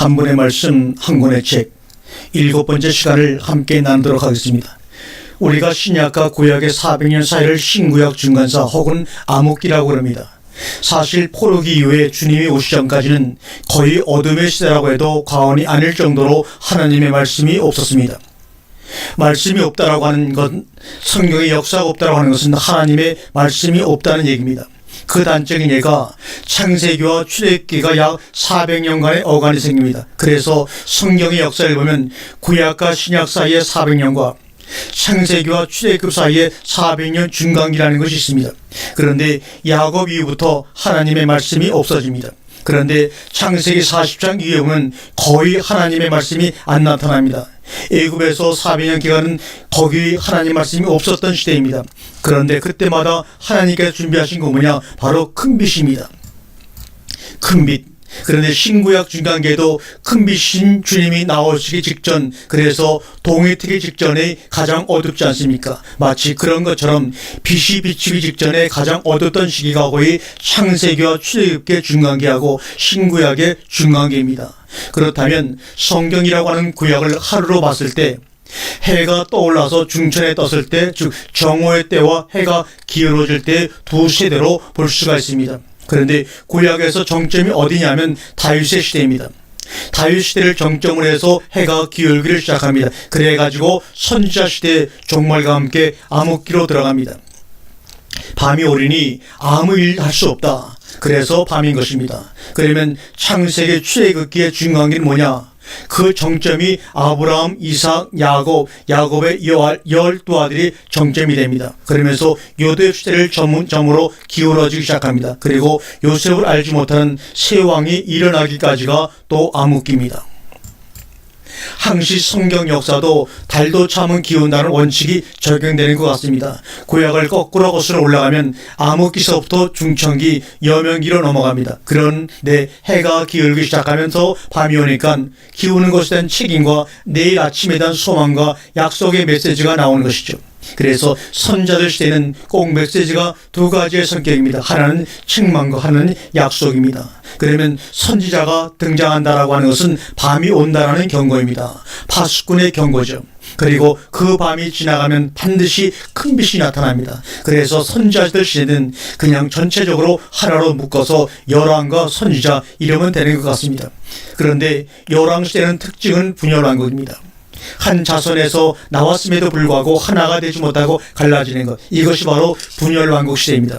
한 분의 말씀, 한 권의 책, 일곱 번째 시간을 함께 나누도록 하겠습니다. 우리가 신약과 구약의 400년 사이를 신구약 중간사 혹은 암흑기라고 그럽니다. 사실 포로기 이후에 주님이 오시 전까지는 거의 어둠의 시대라고 해도 과언이 아닐 정도로 하나님의 말씀이 없었습니다. 말씀이 없다라고 하는 건 성경의 역사가 없다라고 하는 것은 하나님의 말씀이 없다는 얘기입니다. 그 단적인 예가 창세기와 출애굽기가 약 400년간의 어간이 생깁니다. 그래서 성경의 역사를 보면 구약과 신약 사이의 400년과 창세기와 출애굽 사이에 400년 중간기라는 것이 있습니다. 그런데 야곱 이후부터 하나님의 말씀이 없어집니다. 그런데 창세기 40장 이후에 보면 거의 하나님의 말씀이 안 나타납니다. 애굽에서 400년 기간은 거기 하나님 말씀이 없었던 시대입니다. 그런데 그때마다 하나님께서 준비하신 거 뭐냐? 바로 큰 빛입니다. 큰 빛. 그런데 신구약 중간계도 큰 빛인 주님이 나오시기 직전 그래서 동해트기 직전에 가장 어둡지 않습니까? 마치 그런 것처럼 빛이 비치기 직전에 가장 어둡던 시기가 거의 창세기와 출애굽의 중간계하고 신구약의 중간계입니다. 그렇다면 성경이라고 하는 구약을 하루로 봤을 때 해가 떠올라서 중천에 떴을 때, 즉 정오의 때와 해가 기울어질 때두 세대로 볼 수가 있습니다. 그런데 구약에서 정점이 어디냐면 다윗의 시대입니다. 다윗 시대를 정점으로 해서 해가 기울기를 시작합니다. 그래 가지고 선지자 시대 종말과 함께 암흑기로 들어갑니다. 밤이 오리니 아무 일 할 수 없다. 그래서 밤인 것입니다. 그러면 창세기 출애굽기의 중간기는 뭐냐? 그 정점이 아브라함, 이삭, 야곱, 야곱의 열두 아들이 정점이 됩니다. 그러면서 요셉 시대를 전문점으로 기울어지기 시작합니다. 그리고 요셉을 알지 못하는 세 왕이 일어나기까지가 또 암흑기입니다. 항시 성경 역사도 달도 참은 기운다는 원칙이 적용되는 것 같습니다. 구약을 거꾸로 거슬러 올라가면 암흑기서부터 중천기, 여명기로 넘어갑니다. 그런데 해가 기울기 시작하면서 밤이 오니까 기우는 것에 대한 책임과 내일 아침에 대한 소망과 약속의 메시지가 나오는 것이죠. 그래서 선자들 시대는 꼭 메시지가 두 가지의 성격입니다. 하나는 책망과 하나는 약속입니다. 그러면 선지자가 등장한다라고 하는 것은 밤이 온다라는 경고입니다. 파수꾼의 경고죠. 그리고 그 밤이 지나가면 반드시 큰 빛이 나타납니다. 그래서 선지자들 시대는 그냥 전체적으로 하나로 묶어서 열왕과 선지자 이러면 되는 것 같습니다. 그런데 열왕 시대는 특징은 분열왕국입니다. 한 자손에서 나왔음에도 불구하고 하나가 되지 못하고 갈라지는 것. 이것이 바로 분열 왕국 시대입니다.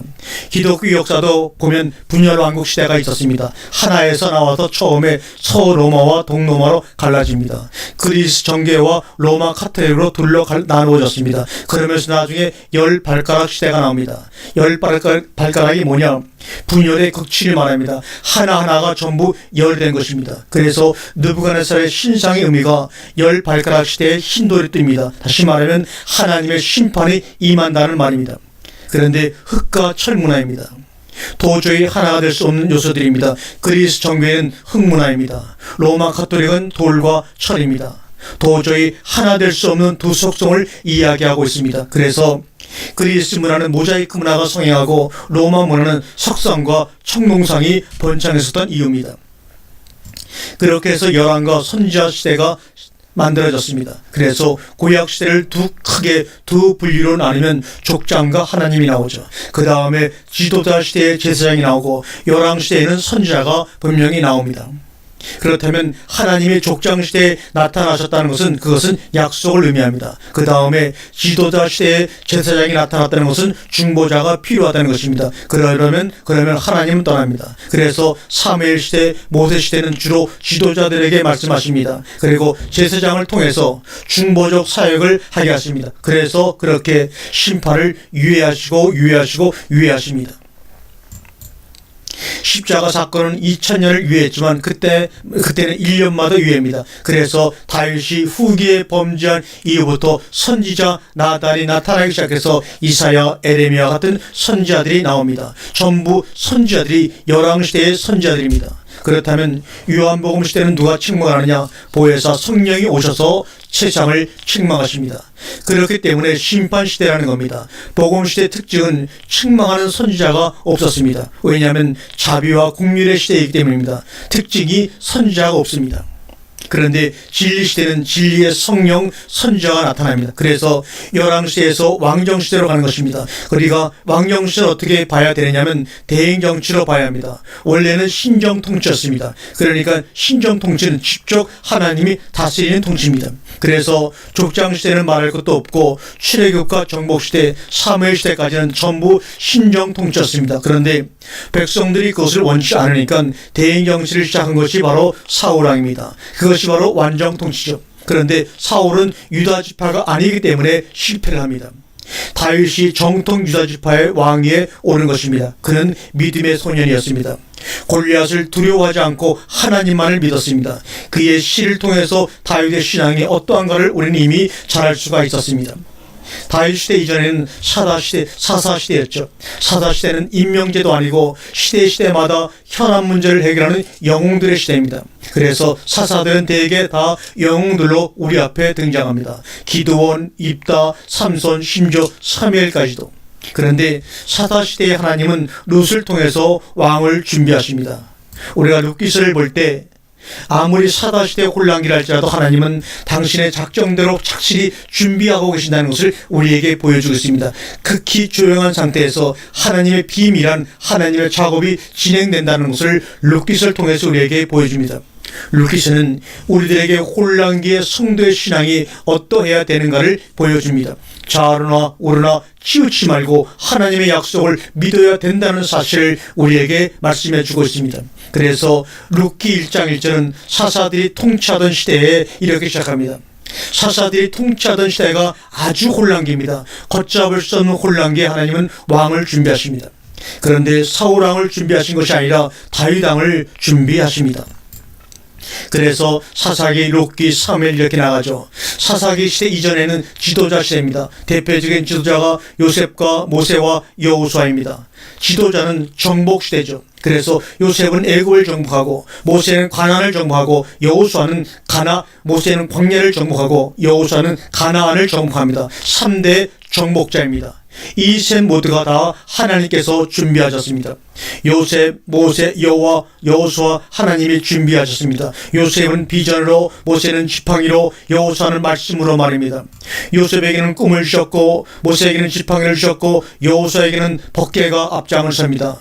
기독교 역사도 보면 분열 왕국 시대가 있었습니다. 하나에서 나와서 처음에 서로마와 동로마로 갈라집니다. 그리스 정계와 로마 카톨릭으로 둘러 나누어졌습니다. 그러면서 나중에 열 발가락 시대가 나옵니다. 열 발가락이 뭐냐? 분열의 극치를 말합니다. 하나하나가 전부 열된 것입니다. 그래서 느부갓네살의 신상의 의미가 열 발가락 시대의 신도를 띱니다. 다시 말하면 하나님의 심판이 임한다는 말입니다. 그런데 흙과 철 문화입니다. 도저히 하나가 될 수 없는 요소들입니다. 그리스 정교회는 흙 문화입니다. 로마 카톨릭은 돌과 철입니다. 도저히 하나 될 수 없는 두 속성을 이야기하고 있습니다. 그래서 그리스 문화는 모자이크 문화가 성행하고 로마 문화는 석상과 청동상이 번창했었던 이유입니다. 그렇게 해서 열왕과 선지자 시대가 만들어졌습니다. 그래서 구약 시대를 두 크게 두 분류로 나누면 족장과 하나님이 나오죠. 그 다음에 지도자 시대의 제사장이 나오고 열왕 시대에는 선지자가 분명히 나옵니다. 그렇다면 하나님의 족장 시대에 나타나셨다는 것은 그것은 약속을 의미합니다. 그 다음에 지도자 시대에 제사장이 나타났다는 것은 중보자가 필요하다는 것입니다. 그러려면 그러면 하나님은 떠납니다. 그래서 사무엘 시대, 모세 시대는 주로 지도자들에게 말씀하십니다. 그리고 제사장을 통해서 중보적 사역을 하게 하십니다. 그래서 그렇게 심판을 유예하시고 유예하시고 유예하십니다. 십자가 사건은 2000년을 유예했지만 그때 그때는 1년마다 유예입니다. 그래서 다윗이 후기에 범죄한 이후부터 선지자 나단이 나타나기 시작해서 이사야, 에레미야 같은 선지자들이 나옵니다. 전부 선지자들이 열왕 시대의 선지자들입니다. 그렇다면 요한복음 시대는 누가 책망하느냐? 보혜사 성령이 오셔서 세상을 책망하십니다. 그렇기 때문에 심판 시대라는 겁니다. 복음 시대 특징은 책망하는 선지자가 없었습니다. 왜냐하면 자비와 국률의 시대이기 때문입니다. 특징이 선지자가 없습니다. 그런데 진리 시대는 진리의 성령 선지자가 나타납니다. 그래서 열왕 시대에서 왕정 시대로 가는 것입니다. 우리가 왕정 시대를 어떻게 봐야 되느냐면 대행 정치로 봐야 합니다. 원래는 신정 통치였습니다. 그러니까 신정 통치는 직접 하나님이 다스리는 통치입니다. 그래서 족장 시대는 말할 것도 없고 출애굽과 정복 시대, 사무엘 시대까지는 전부 신정 통치였습니다. 그런데 백성들이 그것을 원치 않으니까 대행 정치를 시작한 것이 바로 사울 왕입니다. 그것이 바로 완정 통치죠. 그런데 사울은 유다 지파가 아니기 때문에 실패를 합니다. 다윗이 정통 유다 지파의 왕위에 오른 것입니다. 그는 믿음의 소년이었습니다. 골리앗을 두려워하지 않고 하나님만을 믿었습니다. 그의 시를 통해서 다윗의 신앙이 어떠한가를 우리는 이미 잘 알 수가 있었습니다. 다윗 시대 이전에는 사다 시대, 사사 시대였죠. 사사 시대는 임명제도 아니고 시대 시대마다 현안 문제를 해결하는 영웅들의 시대입니다. 그래서 사사들은 대개 다 영웅들로 우리 앞에 등장합니다. 기도원, 입다, 삼손, 심지어 사무엘까지도. 그런데 사사 시대의 하나님은 룻을 통해서 왕을 준비하십니다. 우리가 룻기서를 볼때 아무리 사다시대 혼란기랄지라도 하나님은 당신의 작정대로 착실히 준비하고 계신다는 것을 우리에게 보여주고 있습니다. 극히 조용한 상태에서 하나님의 비밀한 하나님의 작업이 진행된다는 것을 룻기서를 통해서 우리에게 보여줍니다. 루키스는 우리들에게 혼란기의 성도의 신앙이 어떠해야 되는가를 보여줍니다. 좌르나 우르나 치우치 말고 하나님의 약속을 믿어야 된다는 사실을 우리에게 말씀해 주고 있습니다. 그래서 루키 1장 1절은 사사들이 통치하던 시대에 이렇게 시작합니다. 사사들이 통치하던 시대가 아주 혼란기입니다. 걷잡을 수 없는 혼란기에 하나님은 왕을 준비하십니다. 그런데 사울 왕을 준비하신 것이 아니라 다윗 왕을 준비하십니다. 그래서 사사기, 록기, 사무엘 이렇게 나가죠. 사사기 시대 이전에는 지도자 시대입니다. 대표적인 지도자가 요셉과 모세와 여호수아입니다. 지도자는 정복 시대죠. 그래서 요셉은 애굽을 정복하고 모세는 가나안을 정복하고 여호수아는 가나 모세는 광야를 정복하고 여호수아는 가나안을 정복합니다. 3대 정복자입니다. 이셋 모두가 다 하나님께서 준비하셨습니다. 요셉, 모세, 여호와, 여호수아 하나님이 준비하셨습니다. 요셉은 비전으로, 모세는 지팡이로, 여호수아는 말씀으로 말입니다. 요셉에게는 꿈을 주셨고, 모세에게는 지팡이를 주셨고, 여호수아에게는 법궤가 앞장을 섭니다.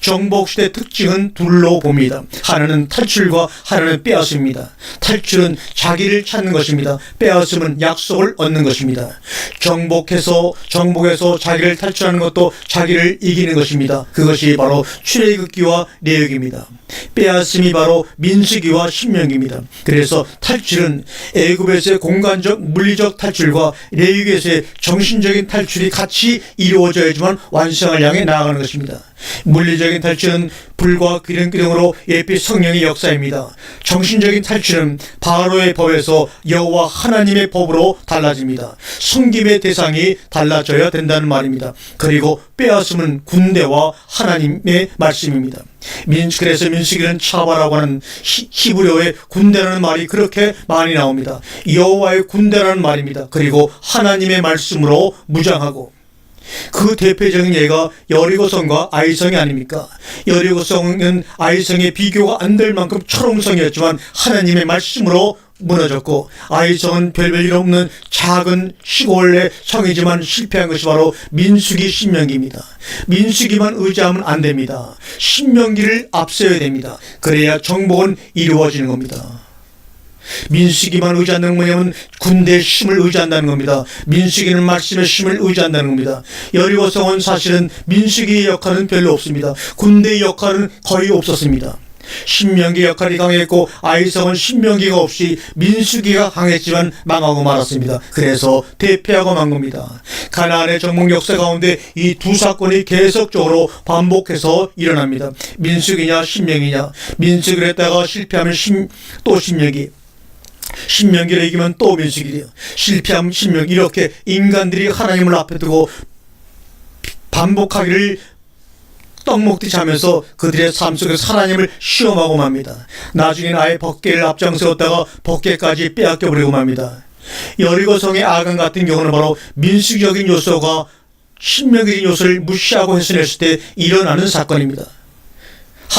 정복시대 특징은 둘로 봅니다. 하나는 탈출과 하나는 빼앗습니다. 탈출은 자기를 찾는 것입니다. 빼앗음은 약속을 얻는 것입니다. 정복해서 정복해서 자기를 탈출하는 것도 자기를 이기는 것입니다. 그것이 바로 출애굽기와 내역입니다. 빼앗음이 바로 민수기와 신명기입니다. 그래서 탈출은 애굽에서의 공간적 물리적 탈출과 레위기에서의 정신적인 탈출이 같이 이루어져야지만 완성을 향해 나아가는 것입니다. 물리적인 탈출은 불과 기름기둥으로 예빛 성령의 역사입니다. 정신적인 탈출은 바로의 법에서 여호와 하나님의 법으로 달라집니다. 숨김의 대상이 달라져야 된다는 말입니다. 그리고 빼앗음은 군대와 하나님의 말씀입니다. 민수 그래서 민수기는 차바라고 하는 히, 히브리어의 군대라는 말이 그렇게 많이 나옵니다. 여호와의 군대라는 말입니다. 그리고 하나님의 말씀으로 무장하고 그 대표적인 예가 여리고성과 아이성이 아닙니까? 여리고성은 아이성의 비교가 안 될 만큼 초롱성이었지만 하나님의 말씀으로 무너졌고 아이성은 별별 일 없는 작은 시골의 성이지만 실패한 것이 바로 민수기 신명기입니다. 민수기만 의지하면 안 됩니다. 신명기를 앞세워야 됩니다. 그래야 정복은 이루어지는 겁니다. 민수기만 의지한다는 뭐냐면 군대의 힘을 의지한다는 겁니다. 민수기는 말씀의 힘을 의지한다는 겁니다. 여리고성은 사실은 민수기의 역할은 별로 없습니다. 군대의 역할은 거의 없었습니다. 신명기 역할이 강했고 아이성은 신명기가 없이 민수기가 강했지만 망하고 말았습니다. 그래서 대패하고 만 겁니다. 가나안의 정복 역사 가운데 이 두 사건이 계속적으로 반복해서 일어납니다. 민수기냐 신명이냐 민수기를 했다가 실패하면 신, 또 신명기 신명기를 이기면 또 민수기래요. 실패하면 신명 이렇게 인간들이 하나님을 앞에 두고 반복하기를 떡 먹듯이 하면서 그들의 삶 속에서 하나님을 시험하고 맙니다. 나중에 아예 법계를 앞장세웠다가 법계까지 빼앗겨 버리고 맙니다. 여리고성의 아간 같은 경우는 바로 민수적인 요소가 신명적인 요소를 무시하고 해소했을 때 일어나는 사건입니다.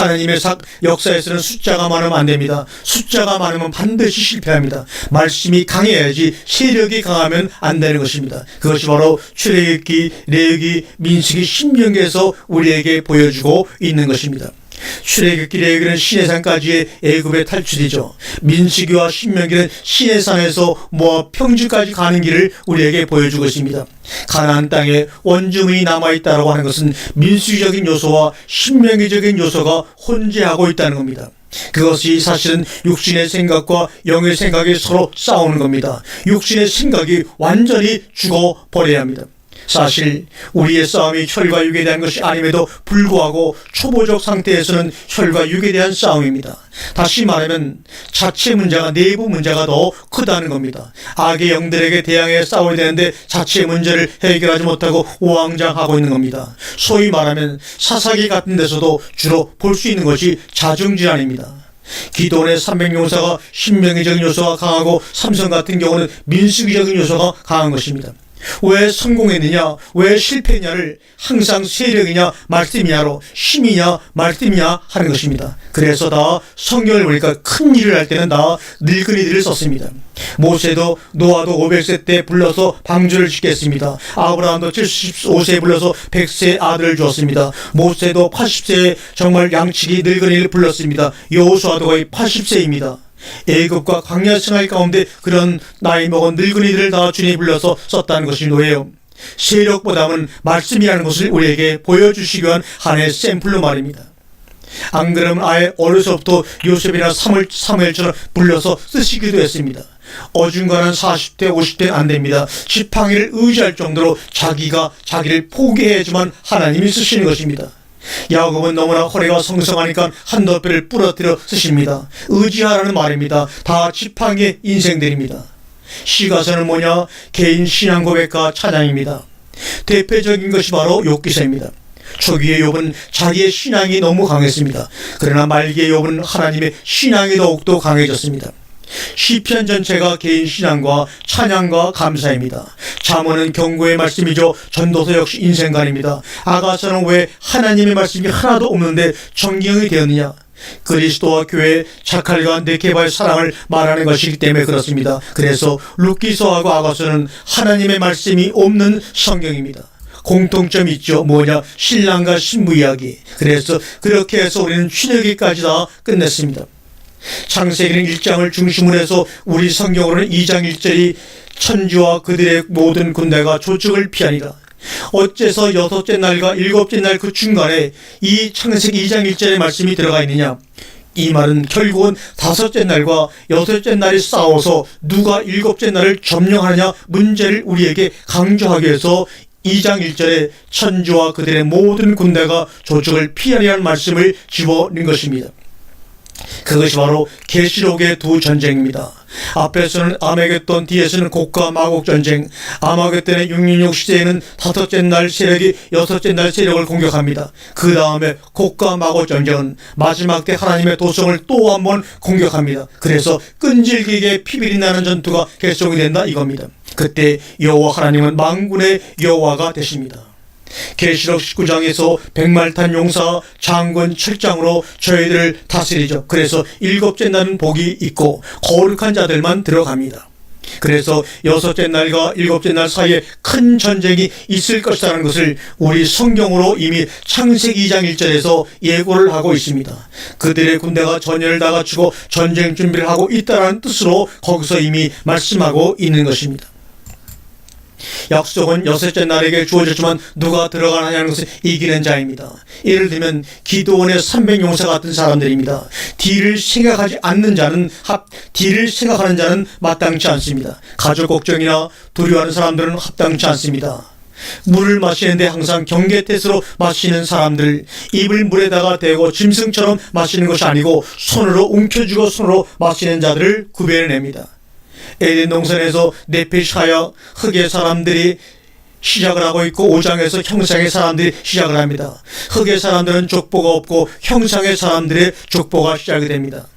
하나님의 사, 역사에서는 숫자가 많으면 안 됩니다. 숫자가 많으면 반드시 실패합니다. 말씀이 강해야지 세력이 강하면 안 되는 것입니다. 그것이 바로 출애굽기, 레위기, 민수기, 신명기에서 우리에게 보여주고 있는 것입니다. 출애굽기 레위기는 시내산까지의 애굽의 탈출이죠. 민수기와 신명기는 시내산에서 모압 평지까지 가는 길을 우리에게 보여주고 있습니다. 가나안 땅에 원주민이 남아 있다라고 하는 것은 민수기적인 요소와 신명기적인 요소가 혼재하고 있다는 겁니다. 그것이 사실은 육신의 생각과 영의 생각이 서로 싸우는 겁니다. 육신의 생각이 완전히 죽어 버려야 합니다. 사실 우리의 싸움이 혈과 육에 대한 것이 아님에도 불구하고 초보적 상태에서는 혈과 육에 대한 싸움입니다. 다시 말하면 자체 문제가 내부 문제가 더 크다는 겁니다. 악의 영들에게 대항해 싸워야 되는데 자체 문제를 해결하지 못하고 우왕좌하고 있는 겁니다. 소위 말하면 사사기 같은 데서도 주로 볼 수 있는 것이 자중질환입니다. 기도원의 300용사가 신명기적인 요소가 강하고 삼성 같은 경우는 민수기적인 요소가 강한 것입니다. 왜 성공했느냐, 왜 실패했냐를 항상 세력이냐, 말씀이냐로 힘이냐, 말씀이냐 하는 것입니다. 그래서 다 성경을 보니까 큰 일을 할 때는 다 늙은이들을 썼습니다. 모세도 노아도 500세 때 불러서 방주를 짓겠습니다. 아브라함도 75세에 불러서 100세 아들을 주었습니다. 모세도 80세에 정말 양치기 늙은이를 불렀습니다. 여호수아도 거의 80세입니다. 애굽과 광야 생활 가운데 그런 나이 먹은 늙은이들을 다 주님이 불러서 썼다는 것이 노예요. 세력보다는 말씀이라는 것을 우리에게 보여주시기 위한 하나의 샘플로 말입니다. 안 그러면 아예 어려서부터 요셉이나 사물, 사무엘처럼 불려서 쓰시기도 했습니다. 어중간한 40대, 50대 안 됩니다. 지팡이를 의지할 정도로 자기가 자기를 포기해야지만 하나님이 쓰시는 것입니다. 야곱은 너무나 허리가 성성하니까 한 덮배를 부러뜨려 쓰십니다. 의지하라는 말입니다. 다 지팡이의 인생들입니다. 시가서는 뭐냐? 개인 신앙 고백과 찬양입니다. 대표적인 것이 바로 욥기서입니다. 초기의 욥은 자기의 신앙이 너무 강했습니다. 그러나 말기의 욥은 하나님의 신앙이 더욱더 강해졌습니다. 시편 전체가 개인 신앙과 찬양과 감사입니다. 잠언은 경고의 말씀이죠. 전도서 역시 인생관입니다. 아가서는 왜 하나님의 말씀이 하나도 없는데 정경이 되었느냐? 그리스도와 교회 자칼과 네케바의 사랑을 말하는 것이기 때문에 그렇습니다. 그래서 루키서하고 아가서는 하나님의 말씀이 없는 성경입니다. 공통점이 있죠. 뭐냐? 신랑과 신부 이야기. 그래서 그렇게 해서 우리는 출애기까지 다 끝냈습니다. 창세기는 1장을 중심으로 해서 우리 성경으로는 2장 1절이 천지와 그들의 모든 군대가 조축을 피하니라. 어째서 여섯째 날과 일곱째 날 그 중간에 이 창세기 2장 1절의 말씀이 들어가 있느냐? 이 말은 결국은 다섯째 날과 여섯째 날이 싸워서 누가 일곱째 날을 점령하느냐 문제를 우리에게 강조하기 위해서 2장 1절에 천주와 그들의 모든 군대가 조축을 피하려는 말씀을 집어넣은 것입니다. 그것이 바로 계시록의 두 전쟁입니다. 앞에서는 아메겟돈, 뒤에서는 곡과 마곡 전쟁. 아마겟돈의 666 시대에는 다섯째 날 세력이 여섯째 날 세력을 공격합니다. 그 다음에 곡과 마곡 전쟁은 마지막 때 하나님의 도성을 또 한 번 공격합니다. 그래서 끈질기게 피비리 나는 전투가 결정이 된다 이겁니다. 그때 여호와 하나님은 망군의 여호와가 되십니다. 계시록 19장에서 백말탄 용사 장군 7장으로 저희들을 다스리죠. 그래서 일곱째 날은 복이 있고 거룩한 자들만 들어갑니다. 그래서 여섯째 날과 일곱째 날 사이에 큰 전쟁이 있을 것이라는 것을 우리 성경으로 이미 창세기 2장 1절에서 예고를 하고 있습니다. 그들의 군대가 전열을 다 갖추고 전쟁 준비를 하고 있다는 뜻으로 거기서 이미 말씀하고 있는 것입니다. 약속은 여섯째 날에게 주어졌지만 누가 들어가느냐는 것을 이기는 자입니다. 예를 들면 기도원의 300용사 같은 사람들입니다. 뒤를 생각하지 않는 자는 합, 뒤를 생각하는 자는 마땅치 않습니다. 가족 걱정이나 두려워하는 사람들은 합당치 않습니다. 물을 마시는데 항상 경계태스로 마시는 사람들 입을 물에다가 대고 짐승처럼 마시는 것이 아니고 손으로 움켜쥐고 손으로 마시는 자들을 구별해냅니다. 에덴 동산에서 네페샤야 흑의 사람들이 시작을 하고 있고 5장에서 형상의 사람들이 시작을 합니다. 흑의 사람들은 족보가 없고 형상의 사람들의 족보가 시작이 됩니다.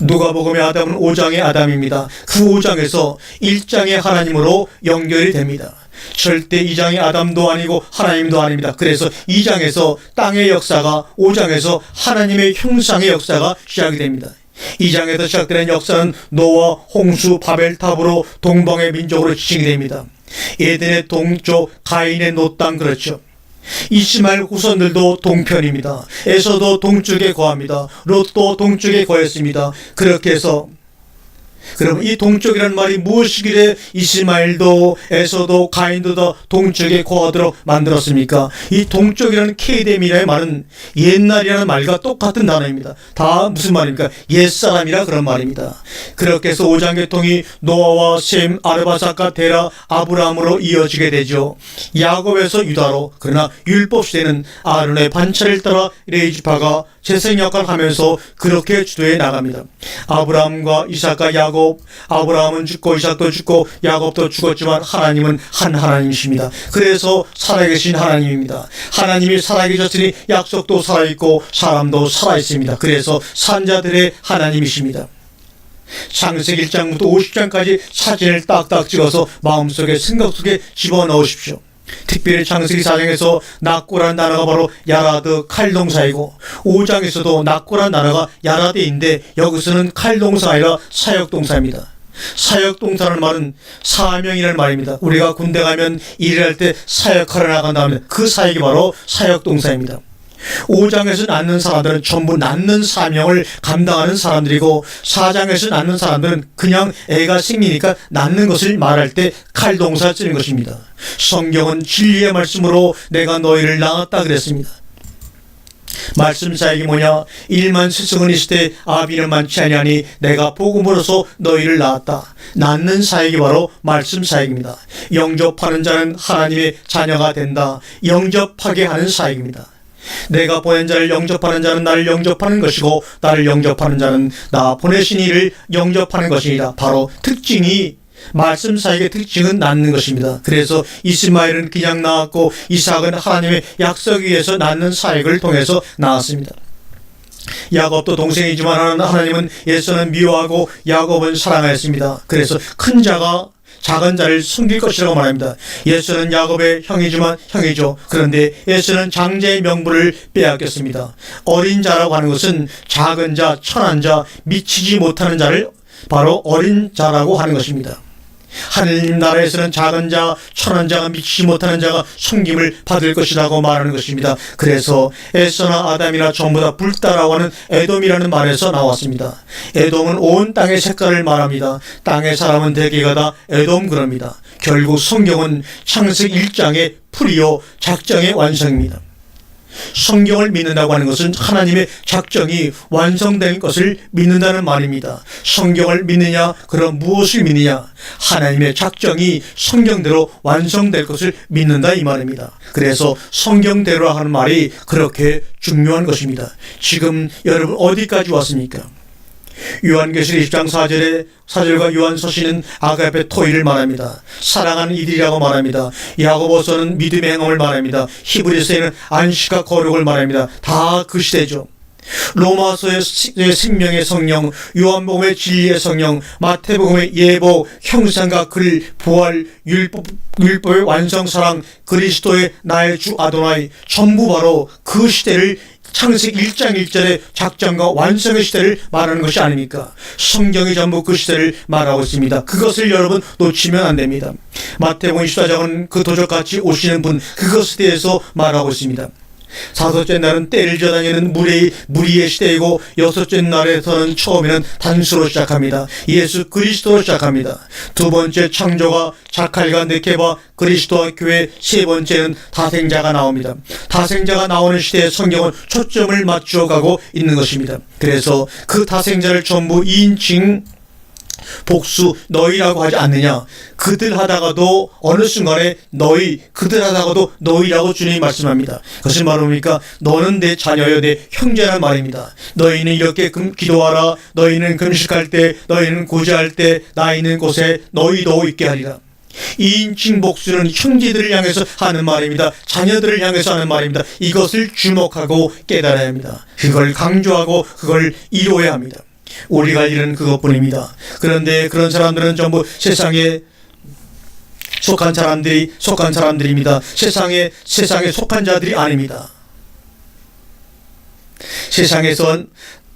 누가복음의 아담은 5장의 아담입니다. 그 5장에서 1장의 하나님으로 연결이 됩니다. 절대 2장의 아담도 아니고 하나님도 아닙니다. 그래서 2장에서 땅의 역사가 5장에서 하나님의 형상의 역사가 시작이 됩니다. 2장에서 시작되는 역사는 노아, 홍수, 바벨탑으로 동방의 민족으로 지칭이 됩니다. 에덴의 동쪽, 가인의 노땅 그렇죠. 이스마엘 후손들도 동편입니다. 에서도 동쪽에 거합니다. 롯도 동쪽에 거했습니다. 그렇게 해서 그럼 이 동쪽이라는 말이 무엇이길래 이스마엘도 에서도 가인도 다 동쪽에 거하도록 만들었습니까? 이 동쪽이라는 케이뎀이라는 말은 옛날이라는 말과 똑같은 단어입니다. 다 무슨 말입니까? 옛사람이라 그런 말입니다. 그렇게 해서 오장계통이 노아와 셈, 아르바사카, 데라, 아브라함으로 이어지게 되죠. 야곱에서 유다로 그러나 율법 시대는 아론의 반차를 따라 레이지파가 재생 역할을 하면서 그렇게 주도해 나갑니다. 아브라함과 이삭과 야곱, 아브라함은 죽고 이삭도 죽고 야곱도 죽었지만 하나님은 한 하나님이십니다. 그래서 살아계신 하나님입니다. 하나님이 살아계셨으니 약속도 살아있고 사람도 살아있습니다. 그래서 산자들의 하나님이십니다. 창세기 1장부터 50장까지 사진을 딱딱 찍어서 마음속에 생각 속에 집어넣으십시오. 특별히 창세기 4장에서 낙고라는 단어가 바로 야라드 칼동사이고 5장에서도 낙고라는 단어가 야라드인데 여기서는 칼동사 아니라 사역동사입니다. 사역동사라는 말은 사명이라는 말입니다. 우리가 군대 가면 일을 할때 사역하러 나간다면 그 사역이 바로 사역동사입니다. 5장에서 낳는 사람들은 전부 낳는 사명을 감당하는 사람들이고 4장에서 낳는 사람들은 그냥 애가 생기니까 낳는 것을 말할 때 칼동사 쓰는 것입니다. 성경은 진리의 말씀으로 내가 너희를 낳았다 그랬습니다. 말씀 사역이 뭐냐? 일만 스승은 있을 때 아비는 많지 아니하니 내가 복음으로서 너희를 낳았다. 낳는 사역이 바로 말씀 사역입니다. 영접하는 자는 하나님의 자녀가 된다. 영접하게 하는 사역입니다. 내가 보낸 자를 영접하는 자는 나를 영접하는 것이고 나를 영접하는 자는 나 보내신 이를 영접하는 것이니라. 바로 특징이 말씀 사역의 특징은 낳는 것입니다. 그래서 이스마엘은 그냥 낳았고 이삭은 하나님의 약속에 의해서 낳는 사역을 통해서 낳았습니다. 야곱도 동생이지만 하나님은 예수는 미워하고 야곱은 사랑하였습니다. 그래서 큰 자가 작은 자를 숨길 것이라고 말합니다. 예수는 야곱의 형이지만 형이죠. 그런데 예수는 장제의 명분을 빼앗겼습니다. 어린 자라고 하는 것은 작은 자, 천한 자, 미치지 못하는 자를 바로 어린 자라고 하는 것입니다. 하느님 나라에서는 작은 자, 천한 자가 미치지 못하는 자가 숨김을 받을 것이라고 말하는 것입니다. 그래서 에서나 아담이나 전부 다 불다라고 하는 에돔이라는 말에서 나왔습니다. 에돔은 온 땅의 색깔을 말합니다. 땅의 사람은 대개가 다 에돔 그럽니다. 결국 성경은 창세기 1장의 풀이요 작정의 완성입니다. 성경을 믿는다고 하는 것은 하나님의 작정이 완성된 것을 믿는다는 말입니다. 성경을 믿느냐, 그럼 무엇을 믿느냐? 하나님의 작정이 성경대로 완성될 것을 믿는다 이 말입니다. 그래서 성경대로 하는 말이 그렇게 중요한 것입니다. 지금 여러분 어디까지 왔습니까? 요한계시록 20장 4절에 4절과 요한서신은 아가페 토이를 말합니다. 사랑하는 이들이라고 말합니다. 야고보서는 믿음의 행함을 말합니다. 히브리서에는 안식과 거룩을 말합니다. 다 그 시대죠. 로마서의 생명의 성령, 요한복음의 진리의 성령, 마태복음의 예복, 형상과 글, 부활, 율법, 율법의 완성 사랑, 그리스도의 나의 주 아도나이 전부 바로 그 시대를 창세기 1장 1절의 작정과 완성의 시대를 말하는 것이 아닙니까? 성경이 전부 그 시대를 말하고 있습니다. 그것을 여러분 놓치면 안 됩니다. 마태복음 24장은 그 도적같이 오시는 분 그것에 대해서 말하고 있습니다. 다섯째 날은 때를 저다니는 무리의, 무리의 시대이고 여섯째 날에서는 처음에는 단수로 시작합니다. 예수 그리스도로 시작합니다. 두 번째 창조가 자칼과 느케바 그리스도와 교회 세 번째는 다생자가 나옵니다. 다생자가 나오는 시대에 성경은 초점을 맞추어 가고 있는 것입니다. 그래서 그 다생자를 전부 인칭 복수 너희라고 하지 않느냐 그들 하다가도 어느 순간에 너희 그들 하다가도 너희라고 주님이 말씀합니다 그것이 말합니까 너는 내 자녀여 내 형제란 말입니다 너희는 이렇게 금, 기도하라 너희는 금식할 때 너희는 구제할 때 나 있는 곳에 너희도 있게 하리라 이인칭 복수는 형제들을 향해서 하는 말입니다. 자녀들을 향해서 하는 말입니다. 이것을 주목하고 깨달아야 합니다. 그걸 강조하고 그걸 이루어야 합니다. 우리가 할 일은 그것뿐입니다. 그런데 그런 사람들은 전부 세상에 속한 사람들이 속한 사람들입니다. 세상에 세상에 속한 자들이 아닙니다. 세상에선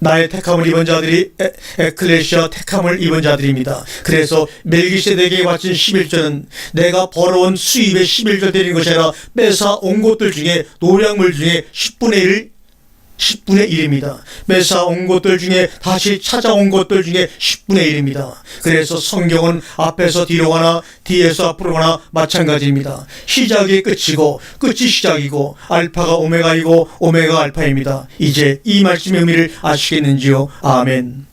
나의 택함을 입은 자들이 에, 에클레시아 택함을 입은 자들입니다. 그래서 멜기세덱에게 바친 11조는 내가 벌어온 수입의 11조 되는 것이 아니라 뺏어 온 것들 중에 노량물 중에 10분의 1 10분의 1입니다. 뺏어 온 것들 중에 다시 찾아온 것들 중에 10분의 1입니다. 그래서 성경은 앞에서 뒤로 가나 뒤에서 앞으로 가나 마찬가지입니다. 시작이 끝이고 끝이 시작이고 알파가 오메가이고 오메가 알파입니다. 이제 이 말씀의 의미를 아시겠는지요? 아멘.